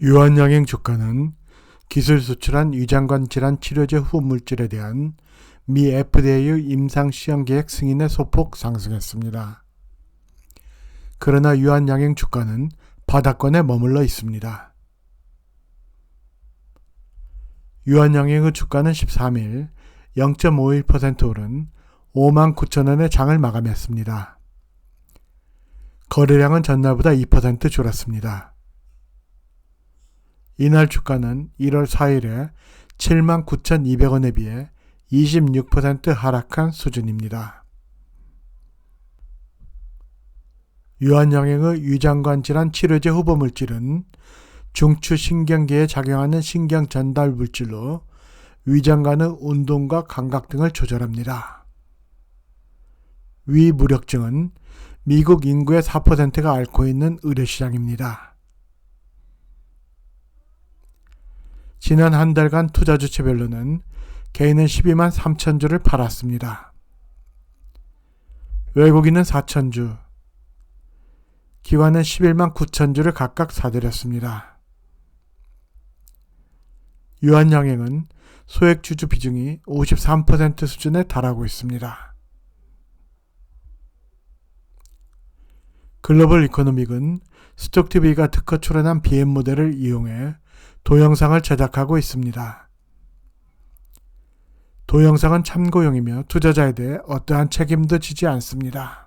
유한양행 주가는 기술 수출한 위장관 질환 치료제 후 물질에 대한 미 FDA의 임상 시험 계획 승인에 소폭 상승했습니다. 그러나 유한양행 주가는 바닥권에 머물러 있습니다. 유한양행의 주가는 13일 0.51% 오른 5만 9천 원의 장을 마감했습니다. 거래량은 전날보다 2% 줄었습니다. 이날 주가는 1월 4일에 79,200원에 비해 26% 하락한 수준입니다. 유한양행의 위장관 질환 치료제 후보 물질은 중추신경계에 작용하는 신경 전달 물질로 위장관의 운동과 감각 등을 조절합니다. 위무력증은 미국 인구의 4%가 앓고 있는 의료시장입니다. 지난 한 달간 투자 주체별로는 개인은 12만 3천 주를 팔았습니다. 외국인은 4천 주, 기관은 11만 9천 주를 각각 사들였습니다. 유한양행은 소액 주주 비중이 53% 수준에 달하고 있습니다. 글로벌 이코노믹은 스톡TV가 특허 출원한 BM 모델을 이용해 동영상을 제작하고 있습니다. 동영상은 참고용이며 투자자에 대해 어떠한 책임도 지지 않습니다.